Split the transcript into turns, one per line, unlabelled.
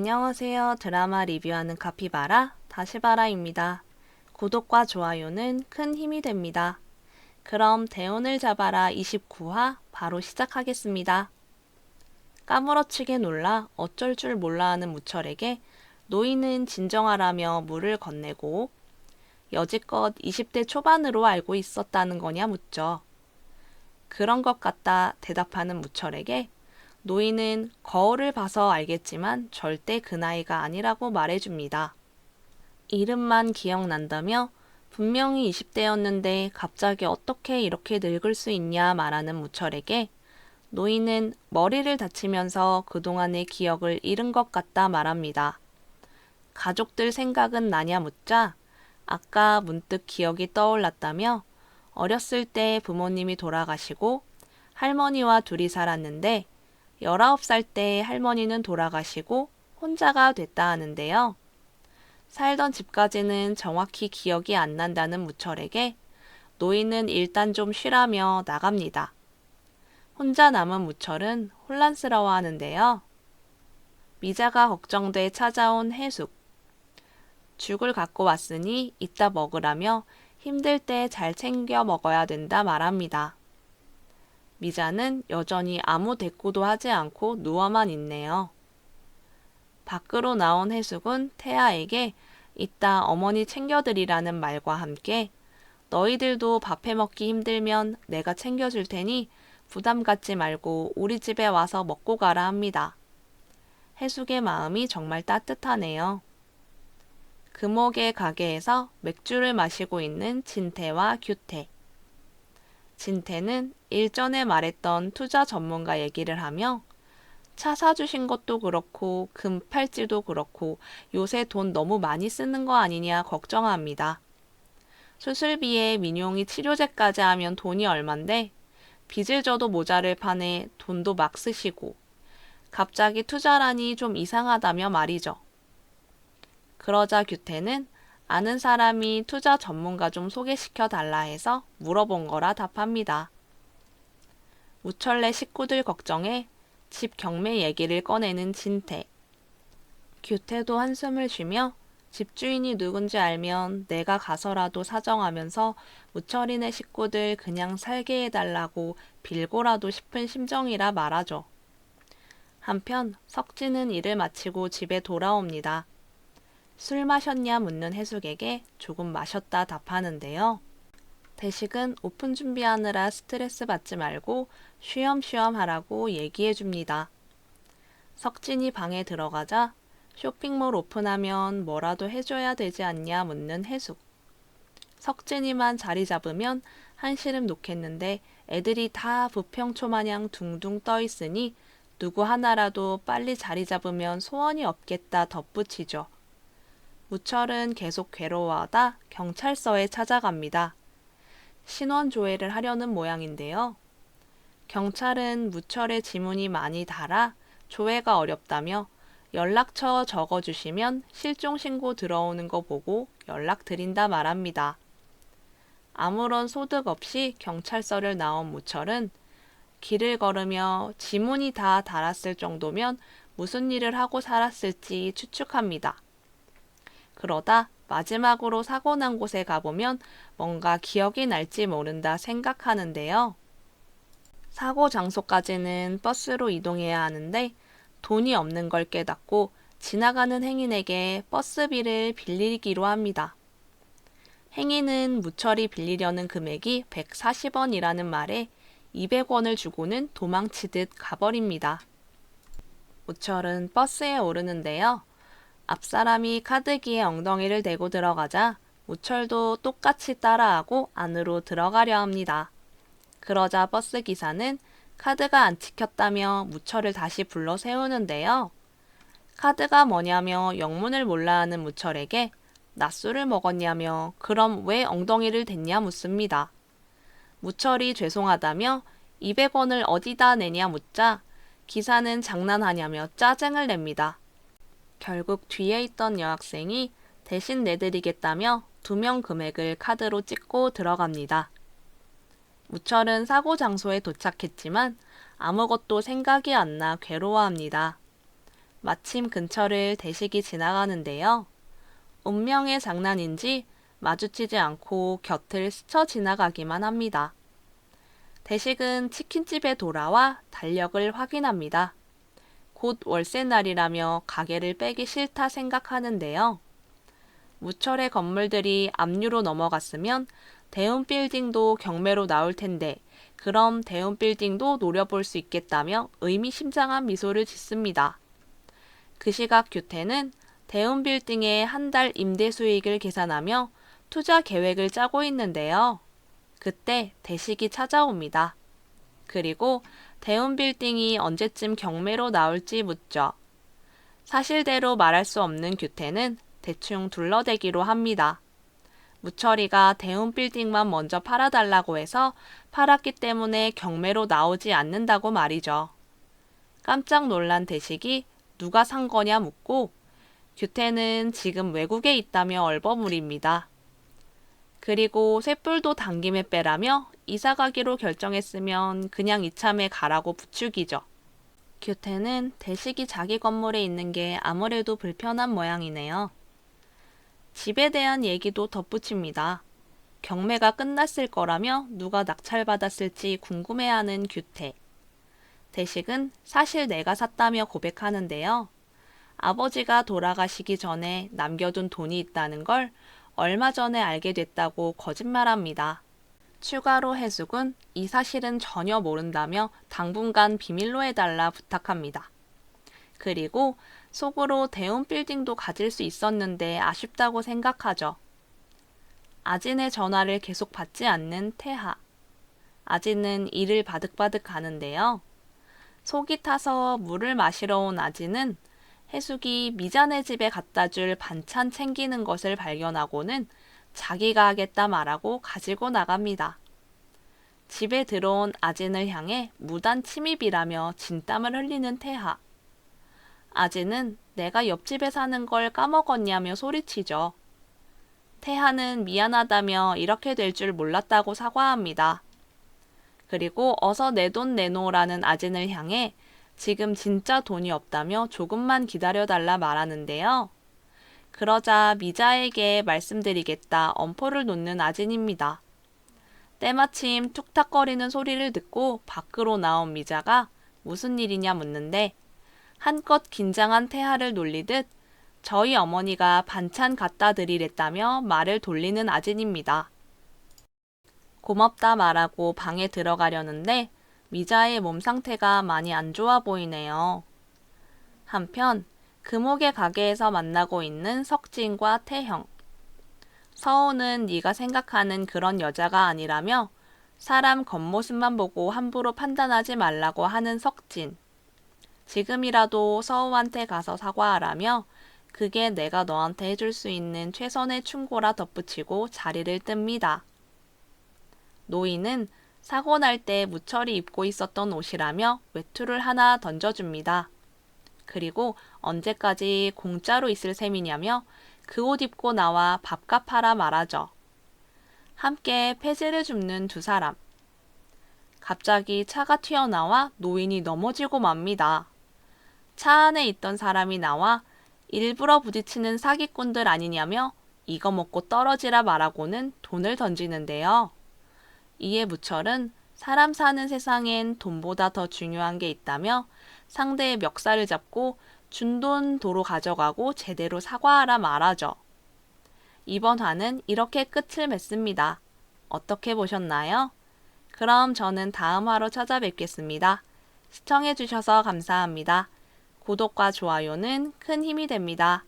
안녕하세요. 드라마 리뷰하는 카피바라 다시바라입니다. 구독과 좋아요는 큰 힘이 됩니다. 그럼 대운을 잡아라 29화 바로 시작하겠습니다. 까무러치게 놀라 어쩔 줄 몰라 하는 무철에게 노인은 진정하라며 물을 건네고 여지껏 20대 초반으로 알고 있었다는 거냐 묻죠. 그런 것 같다 대답하는 무철에게 노인은 거울을 봐서 알겠지만 절대 그 나이가 아니라고 말해줍니다. 이름만 기억난다며 분명히 20대였는데 갑자기 어떻게 이렇게 늙을 수 있냐 말하는 무철에게 노인은 머리를 다치면서 그동안의 기억을 잃은 것 같다 말합니다. 가족들 생각은 나냐 묻자 아까 문득 기억이 떠올랐다며 어렸을 때 부모님이 돌아가시고 할머니와 둘이 살았는데 19살 때 할머니는 돌아가시고 혼자가 됐다 하는데요. 살던 집까지는 정확히 기억이 안 난다는 무철에게 노인은 일단 좀 쉬라며 나갑니다. 혼자 남은 무철은 혼란스러워 하는데요. 미자가 걱정돼 찾아온 해숙. 죽을 갖고 왔으니 이따 먹으라며 힘들 때 잘 챙겨 먹어야 된다 말합니다. 미자는 여전히 아무 대꾸도 하지 않고 누워만 있네요. 밖으로 나온 해숙은 태아에게 이따 어머니 챙겨드리라는 말과 함께 너희들도 밥 해 먹기 힘들면 내가 챙겨줄 테니 부담 갖지 말고 우리 집에 와서 먹고 가라 합니다. 해숙의 마음이 정말 따뜻하네요. 금옥의 가게에서 맥주를 마시고 있는 진태와 규태. 진태는 일전에 말했던 투자 전문가 얘기를 하며 차 사주신 것도 그렇고 금 팔찌도 그렇고 요새 돈 너무 많이 쓰는 거 아니냐 걱정합니다. 수술비에 민용이 치료제까지 하면 돈이 얼만데 빚을 져도 모자를 파네 돈도 막 쓰시고 갑자기 투자라니 좀 이상하다며 말이죠. 그러자 규태는 아는 사람이 투자 전문가 좀 소개시켜 달라 해서 물어본 거라 답합니다. 우철래 식구들 걱정에 집 경매 얘기를 꺼내는 진태. 규태도 한숨을 쉬며 집주인이 누군지 알면 내가 가서라도 사정하면서 우철이네 식구들 그냥 살게 해달라고 빌고라도 싶은 심정이라 말하죠. 한편 석진은 일을 마치고 집에 돌아옵니다. 술 마셨냐 묻는 해숙에게 조금 마셨다 답하는데요. 대식은 오픈 준비하느라 스트레스 받지 말고 쉬엄쉬엄 하라고 얘기해 줍니다. 석진이 방에 들어가자 쇼핑몰 오픈하면 뭐라도 해줘야 되지 않냐 묻는 해숙. 석진이만 자리 잡으면 한시름 놓겠는데 애들이 다 부평초 마냥 둥둥 떠 있으니 누구 하나라도 빨리 자리 잡으면 소원이 없겠다 덧붙이죠. 무철은 계속 괴로워하다 경찰서에 찾아갑니다. 신원 조회를 하려는 모양인데요. 경찰은 무철의 지문이 많이 달아 조회가 어렵다며 연락처 적어주시면 실종신고 들어오는 거 보고 연락드린다 말합니다. 아무런 소득 없이 경찰서를 나온 무철은 길을 걸으며 지문이 다 달았을 정도면 무슨 일을 하고 살았을지 추측합니다. 그러다 마지막으로 사고 난 곳에 가보면 뭔가 기억이 날지 모른다 생각하는데요. 사고 장소까지는 버스로 이동해야 하는데 돈이 없는 걸 깨닫고 지나가는 행인에게 버스비를 빌리기로 합니다. 행인은 무철이 빌리려는 금액이 140원이라는 말에 200원을 주고는 도망치듯 가버립니다. 무철은 버스에 오르는데요. 앞사람이 카드기에 엉덩이를 대고 들어가자 무철도 똑같이 따라하고 안으로 들어가려 합니다. 그러자 버스 기사는 카드가 안 찍혔다며 무철을 다시 불러 세우는데요. 카드가 뭐냐며 영문을 몰라 하는 무철에게 낮술을 먹었냐며 그럼 왜 엉덩이를 댔냐 묻습니다. 무철이 죄송하다며 200원을 어디다 내냐 묻자 기사는 장난하냐며 짜증을 냅니다. 결국 뒤에 있던 여학생이 대신 내드리겠다며 두 명 금액을 카드로 찍고 들어갑니다. 무철은 사고 장소에 도착했지만 아무것도 생각이 안 나 괴로워합니다. 마침 근처를 대식이 지나가는데요. 운명의 장난인지 마주치지 않고 곁을 스쳐 지나가기만 합니다. 대식은 치킨집에 돌아와 달력을 확인합니다. 곧 월세 날이라며 가게를 빼기 싫다 생각하는데요. 무철의 건물들이 압류로 넘어갔으면 대운 빌딩도 경매로 나올 텐데 그럼 대운 빌딩도 노려볼 수 있겠다며 의미심장한 미소를 짓습니다. 그 시각 규태는 대운 빌딩의 한 달 임대 수익을 계산하며 투자 계획을 짜고 있는데요. 그때 대식이 찾아옵니다. 그리고 대운 빌딩이 언제쯤 경매로 나올지 묻죠. 사실대로 말할 수 없는 규태는 대충 둘러대기로 합니다. 무철이가 대운 빌딩만 먼저 팔아달라고 해서 팔았기 때문에 경매로 나오지 않는다고 말이죠. 깜짝 놀란 대식이 누가 산 거냐 묻고 규태는 지금 외국에 있다며 얼버무립니다. 그리고 쇳불도 당김에 빼라며 이사 가기로 결정했으면 그냥 이참에 가라고 부추기죠. 규태는 대식이 자기 건물에 있는 게 아무래도 불편한 모양이네요. 집에 대한 얘기도 덧붙입니다. 경매가 끝났을 거라며 누가 낙찰받았을지 궁금해하는 규태. 대식은 사실 내가 샀다며 고백하는데요. 아버지가 돌아가시기 전에 남겨둔 돈이 있다는 걸 얼마 전에 알게 됐다고 거짓말합니다. 추가로 해숙은 이 사실은 전혀 모른다며 당분간 비밀로 해달라 부탁합니다. 그리고 속으로 대운 빌딩도 가질 수 있었는데 아쉽다고 생각하죠. 아진의 전화를 계속 받지 않는 태하. 아진은 이를 바득바득 하는데요. 속이 타서 물을 마시러 온 아진은 해숙이 미자네 집에 갖다 줄 반찬 챙기는 것을 발견하고는 자기가 하겠다 말하고 가지고 나갑니다. 집에 들어온 아진을 향해 무단 침입이라며 진땀을 흘리는 태하. 아진은 내가 옆집에 사는 걸 까먹었냐며 소리치죠. 태하는 미안하다며 이렇게 될 줄 몰랐다고 사과합니다. 그리고 어서 내 돈 내놓으라는 아진을 향해 지금 진짜 돈이 없다며 조금만 기다려달라 말하는데요. 그러자 미자에게 말씀드리겠다 엄포를 놓는 아진입니다. 때마침 툭탁거리는 소리를 듣고 밖으로 나온 미자가 무슨 일이냐 묻는데 한껏 긴장한 태하를 놀리듯 저희 어머니가 반찬 갖다 드리랬다며 말을 돌리는 아진입니다. 고맙다 말하고 방에 들어가려는데 미자의 몸 상태가 많이 안 좋아 보이네요. 한편 금옥의 가게에서 만나고 있는 석진과 태형. 서호는 네가 생각하는 그런 여자가 아니라며 사람 겉모습만 보고 함부로 판단하지 말라고 하는 석진. 지금이라도 서호한테 가서 사과하라며 그게 내가 너한테 해줄 수 있는 최선의 충고라 덧붙이고 자리를 뜹니다. 노인은 사고 날 때 무철이 입고 있었던 옷이라며 외투를 하나 던져줍니다. 그리고 언제까지 공짜로 있을 셈이냐며 그 옷 입고 나와 밥값 하라 말하죠. 함께 폐지를 줍는 두 사람. 갑자기 차가 튀어나와 노인이 넘어지고 맙니다. 차 안에 있던 사람이 나와 일부러 부딪히는 사기꾼들 아니냐며 이거 먹고 떨어지라 말하고는 돈을 던지는데요. 이에 무철은 사람 사는 세상엔 돈보다 더 중요한 게 있다며 상대의 멱살을 잡고 준돈 도로 가져가고 제대로 사과하라 말하죠. 이번 화는 이렇게 끝을 맺습니다. 어떻게 보셨나요? 그럼 저는 다음 화로 찾아뵙겠습니다. 시청해주셔서 감사합니다. 구독과 좋아요는 큰 힘이 됩니다.